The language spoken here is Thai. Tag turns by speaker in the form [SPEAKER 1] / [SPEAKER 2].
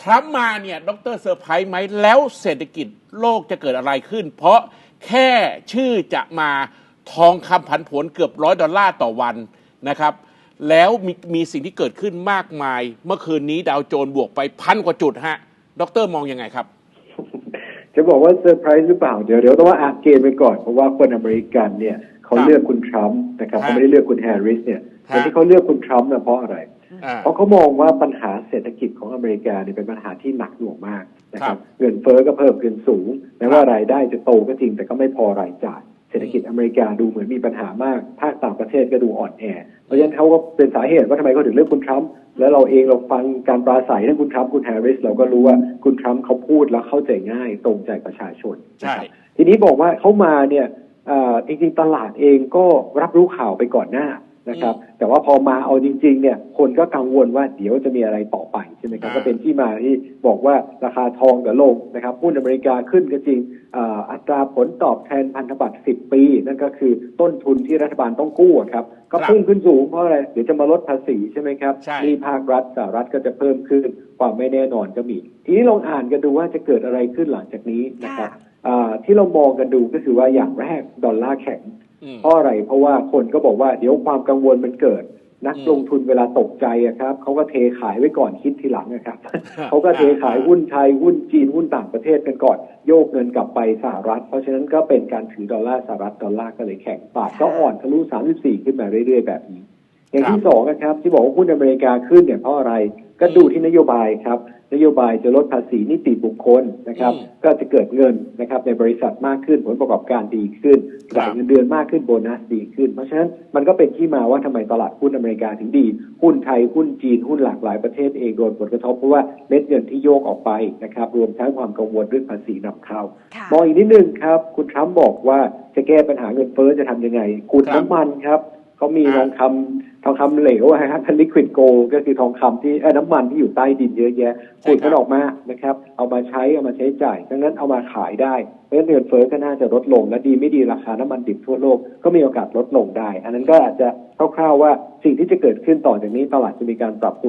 [SPEAKER 1] ทรัมป์มาเนี่ยดรเซอร์ไพรส์ไหมแล้วเศรษฐกิจโลกจะเกิดอะไรขึ้น เพราะแค่ชื่อจะมาทองคำผันผวนเกือบร้อยดอลลาร์ต่อวันนะครับ แล้วมีมีสิ่งที่เกิดขึ้นมากมาย เมื่อคืนนี้ดาวโจนส์บวกไปพันกว่าจุดฮะดรมองยังไงครับ
[SPEAKER 2] จะบอกว่าเซอร์ไพรส์หรือเปล่า เดี๋ยวเดี๋ยวต้องว่าอ่านเกมไปก่อน เพราะว่าคนอเมริกันเนี่ยเขา
[SPEAKER 1] ครับ
[SPEAKER 2] เลือกคุณทรัมป์นะครับ
[SPEAKER 1] ฮะ
[SPEAKER 2] เขาไม่ได้เลือกคุณแฮร์ริสเนี่ย
[SPEAKER 1] ฮะ
[SPEAKER 2] แต่ที่เขาเลือกคุณทรัมป์เนี่ยเพราะอะไร
[SPEAKER 1] อ่า
[SPEAKER 2] เพราะเขามองว่าปัญหาเศรษฐกิจของอเมริกาเนี่ยเป็นปัญหาที่หนักหน่วงมากนะค
[SPEAKER 1] ครั
[SPEAKER 2] รับบเงินเฟ้อก็เพิ่มขึ้นสูงแม้ว่ารายได้จะโตก็จริงแต่ก็ไม่พอรายจ่ายเศรษฐกิจอเมริกาดูเหมือนมีปัญหามาก ภาคต่างประเทศก็ดูอ่อนแอ เพราะฉะนั้นเขาก็เป็นสาเหตุว่าทำไมเขาถึงเลือกคุณทรัมป์ แล้วเราเองเราฟังการปราศัยทั้งคุณทรัมป์คุณแฮร์ริสเราก็รู้ว่าคุณทรัมป์เขาพูดแล้วเข้าใจง่ายตรงใจประชาชนนะ
[SPEAKER 1] ใช่
[SPEAKER 2] ครับทีนี้บอกว่าเขามาเนี่ยเอ่อจริงๆตลาดเองก็รับรู้ข่าวไปก่อนหน้า นะครับ แต่ว่าพอมาเอาจริง ๆ เนี่ย คนก็กังวลว่าเดี๋ยวจะมีอะไรต่อไปใช่ไหมครับ
[SPEAKER 1] อ่า
[SPEAKER 2] ก็เป็นที่มาที่บอกว่าราคาทองกับลงนะครับหุ้นอเมริกาขึ้นก็จริงอ่าอัตราผลตอบแทนพันธบัตร 10 ปี นั่นก็คือต้นทุนที่รัฐบาลต้องกู้อะครับก็
[SPEAKER 1] ครับ
[SPEAKER 2] พุ่งขึ้นสูงเพราะอะไรเดี๋ยวจะมาลดภาษีใช่ไหมครับ
[SPEAKER 1] ใช่
[SPEAKER 2] หนี่ภาครัฐสหรัฐก็จะเพิ่มขึ้นความไม่แน่นอนก็มี ทีนี้ลองอ่านกันดูว่าจะเกิดอะไรขึ้นหลังจากนี้นะครับ
[SPEAKER 3] ค่ะ
[SPEAKER 2] อ่าที่เรามองกันดูก็คือว่าอย่างแรกดอลลาร์แข็ง
[SPEAKER 1] อืม
[SPEAKER 2] เพราะอะไรเพราะว่าคนก็บอกว่าเดี๋ยวความกังวลมันเกิด นัก
[SPEAKER 1] อืม
[SPEAKER 2] ลงทุนเวลาตกใจอะครับเขาก็เทขายไว้ก่อนคิดทีหลังนะครับ
[SPEAKER 1] ครับ
[SPEAKER 2] เขาก็เทขายหุ้นไทยหุ้นจีนหุ้นต่างประเทศกันก่อน โยกเงินกลับไปสหรัฐ เพราะฉะนั้นก็เป็นการถือดอลลาร์สหรัฐดอลลาร์ก็เลยแข็งบาทก็อ่อนทะลุ34 ขึ้นมาเรื่อยๆแบบนี้อย่างที่สองนะครับที่บอกว่าหุ้นอเมริกาขึ้นเนี่ยเพราะอะไรก็ดูที่นโยบายครับ นโยบายจะลดภาษีนิติบุคคลนะครับ
[SPEAKER 1] อืม
[SPEAKER 2] ก็จะเกิดเงินนะครับในบริษัทมากขึ้นผลประกอบการดีขึ้น
[SPEAKER 1] ครับ
[SPEAKER 2] จ่ายเงินเดือนมากขึ้นโบนัสดีขึ้น เพราะฉะนั้นมันก็เป็นที่มาว่าทำไมตลาดหุ้นอเมริกาถึงดี หุ้นไทยหุ้นจีนหุ้นหลากหลายประเทศเองโดนผลกระทบเพราะว่าเม็ดเงินที่โยกออกไปนะครับ รวมทั้งความกังวลเรื่องภาษีนำเข้า
[SPEAKER 3] ค่ะ
[SPEAKER 2] มองอีกนิดนึงครับ คุณทรัมป์บอกว่าจะแก้ปัญหาเงินเฟ้อจะทำยังไงขุด
[SPEAKER 1] ครับ
[SPEAKER 2] น้ำมันครับเขามี
[SPEAKER 1] อ่า
[SPEAKER 2] ทองคำ ทองคำเหลวอะครับลิควิดโกก็คือทองคำที่เอ้ยน้ำมันที่อยู่ใต้ดินเยอะแยะขุดมันออกมานะครับ เอามาใช้เอามาใช้จ่ายดังนั้นเอามาขายได้เพราะฉะนั้นเงินเฟ้อก็น่าจะลดลง และดีไม่ดีราคาน้ำมันดิบทั่วโลกก็มีโอกาสลดลงได้ อันนั้นก็อาจจะคร่าวๆว่าสิ่งที่จะเกิดขึ้นต่อจากนี้ตลาดจะมีการปรับตัว